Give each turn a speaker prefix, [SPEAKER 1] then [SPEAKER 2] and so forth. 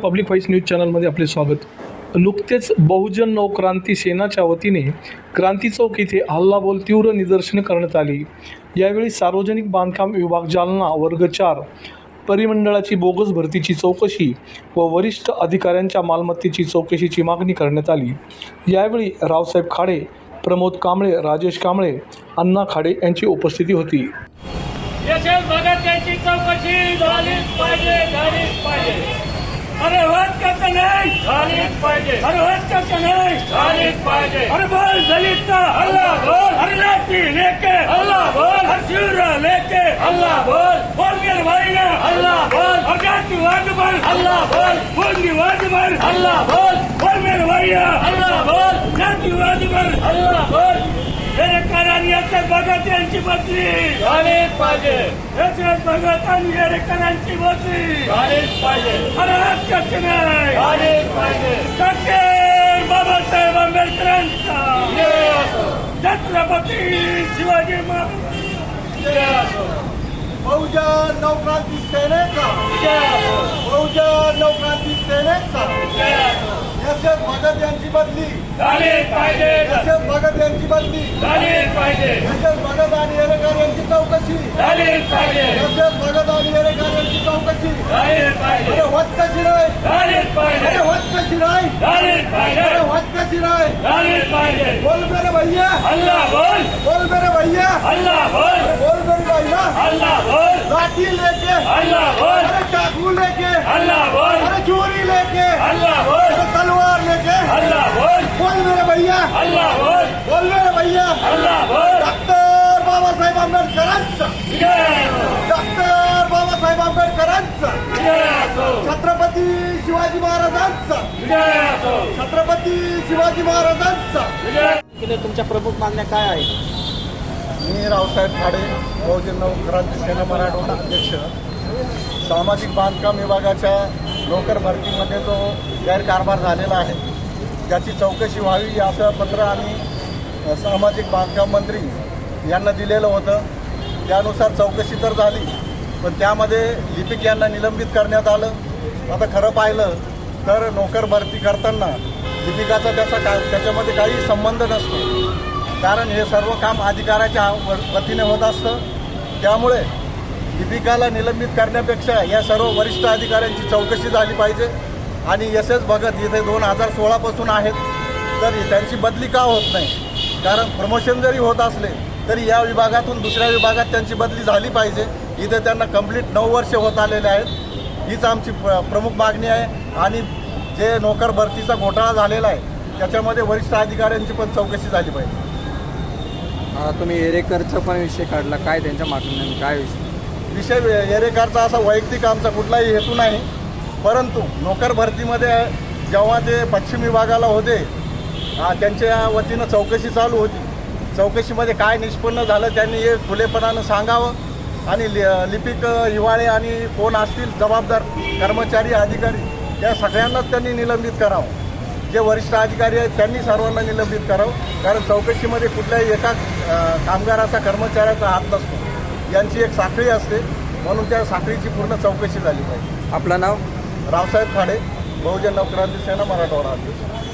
[SPEAKER 1] Public voice news चॅनलमध्ये आपले स्वागत. नुकतेच बहुजन नवक्रांती सेनाच्या वतीने क्रांती चौक येथे हल्लाबोल तीव्र निदर्शन करण्यात आली. यावेळी सार्वजनिक बांधकाम विभाग जालना वर्ग चार परिमंडळाची बोगस भरतीची चौकशी व वरिष्ठ अधिकाऱ्यांच्या मालमत्तेची चौकशीची मागणी करण्यात आली. यावेळी रावसाहेब खाडे प्रमोद कांबळे राजेश कांबळे अण्णा खाडे यांची उपस्थिती होती.
[SPEAKER 2] चौकशी झालीच पाहिजे झालीच पाहिजे. अरे होत कसं नाही. झालीच पाहिजे. अरे होत कसं नाही. झालीच पाहिजे. अरे बोल दलितचा. हल्ला बोल. अरे लाठी लेके हल्ला बोल. अरे शिवरा लेके हल्ला बोल. बोल गेल भाईना हल्ला बोल. अरे जाती वाद बोल. हल्ला बोल. बोलनी वाद बोल. हल्ला बोल बोल. भैया हल्ला बोल जाती वाद बोल हल्ला बोल येरेकरांनी याचे भगत यांची बदली. झालीच पाहिजे. याचे भगत आणि येरेकरांची बदली. झालीच पाहिजे. अरे हक्कच नाही झालीच पाहिजे. डॉक्टर बाबासाहेब आंबेडकरांचा. छत्रपती शिवाजी महाराज
[SPEAKER 3] बहुजन नवक्रांती सेनेचा. बहुजन नवक्रांती सेनेचा. यशवंत भगत यांची बदली
[SPEAKER 2] झालीच पाहिजे.
[SPEAKER 3] यशवंत भगत यांची बदली
[SPEAKER 2] झालीच पाहिजे.
[SPEAKER 3] यशवंत भगत आणि येरेकर यांची चौकशी
[SPEAKER 2] झालीच पाहिजे.
[SPEAKER 3] यशवंत भगत आणि येरेकर यांची चौकशी.
[SPEAKER 2] झालीच पाहिजे.
[SPEAKER 3] अरे होत कशी नाही.
[SPEAKER 2] झालीच पाहिजे.
[SPEAKER 3] अरे होत कशी नाही.
[SPEAKER 2] झालीच पाहिजे.
[SPEAKER 3] अरे होत कशी नाही.
[SPEAKER 2] झालीच पाहिजे.
[SPEAKER 3] बोल मेरे भैया.
[SPEAKER 2] हल्ला बोल.
[SPEAKER 3] बोल मेरे भैया.
[SPEAKER 2] हल्ला बोल.
[SPEAKER 3] बोल मेरी भैया.
[SPEAKER 2] हल्ला बोल.
[SPEAKER 3] लाठी लेके.
[SPEAKER 2] हल्ला बोल.
[SPEAKER 3] अरे चाकू लेके.
[SPEAKER 2] हल्ला बोल.
[SPEAKER 3] अरे छुरी लेके.
[SPEAKER 2] हल्ला बोल.
[SPEAKER 3] शिवाजी महाराजांचं. छत्रपती शिवाजी महाराजांचं.
[SPEAKER 4] तुमच्या प्रमुख मागण्या काय आहेत?
[SPEAKER 3] मी रावसाहेब खाडे बहुजन नवक्रांती सेना मराठवाडा अध्यक्ष. सामाजिक बांधकाम विभागाच्या नोकर भरतीमध्ये जो गैरकारभार झालेला आहे. त्याची चौकशी व्हावी असं पत्र आम्ही सामाजिक बांधकाम मंत्री यांना दिलेलं होतं. त्यानुसार चौकशी तर झाली पण त्यामध्ये लिपिक यांना निलंबित करण्यात आलं. आता खरं पाहिलं तर नोकर भरती करताना लिपिकाचा त्याचा का त्याच्यामध्ये काही संबंध नसतो. कारण हे सर्व काम अधिकाऱ्याच्या वतीने होत असतं. त्यामुळे लिपिकाला निलंबित करण्यापेक्षा या सर्व वरिष्ठ अधिकाऱ्यांची चौकशी झाली पाहिजे. आणि एस एस भगत इथे दोन हजार सोळापासून आहेत. तर त्यांची बदली का होत नाही? कारण प्रमोशन जरी होत असले तरी या विभागातून दुसऱ्या विभागात त्यांची बदली झाली पाहिजे. इथे त्यांना कंप्लीट नऊ वर्ष होत आलेले आहेत. हीच आमची प्र- प्रमुख मागणी आहे. आणि जे नोकर भरतीचा घोटाळा झालेला आहे त्याच्यामध्ये वरिष्ठ अधिकाऱ्यांची पण चौकशी झाली पाहिजे.
[SPEAKER 4] तुम्ही एरेकरचा पण विषय काढला. काय त्यांच्या मागण्या काय विषय?
[SPEAKER 3] विषय येरेकरचा असा वैयक्तिक आमचा कुठलाही हेतू नाही. परंतु नोकर भरतीमध्ये जेव्हा ते पश्चिम विभागाला होते त्यांच्या वतीनं चौकशी चालू होती. चौकशीमध्ये काय निष्पन्न झालं त्यांनी हे खुलेपणानं सांगावं. आणि लि लिपिक हिवाळे आणि कोण असतील जबाबदार कर्मचारी अधिकारी या सगळ्यांनाच त्यांनी निलंबित करावं. जे वरिष्ठ अधिकारी आहेत त्यांनी सर्वांना निलंबित करावं. कारण चौकशीमध्ये कुठल्याही एका कामगाराचा कर्मचाऱ्याचा हात नसतो. यांची एक साखळी असते. म्हणून त्या साखळीची पूर्ण चौकशी झाली पाहिजे.
[SPEAKER 4] आपलं नाव?
[SPEAKER 3] रावसाहेब खाडे बहुजन नवक्रांती सेना मराठवाडा अध्यक्ष.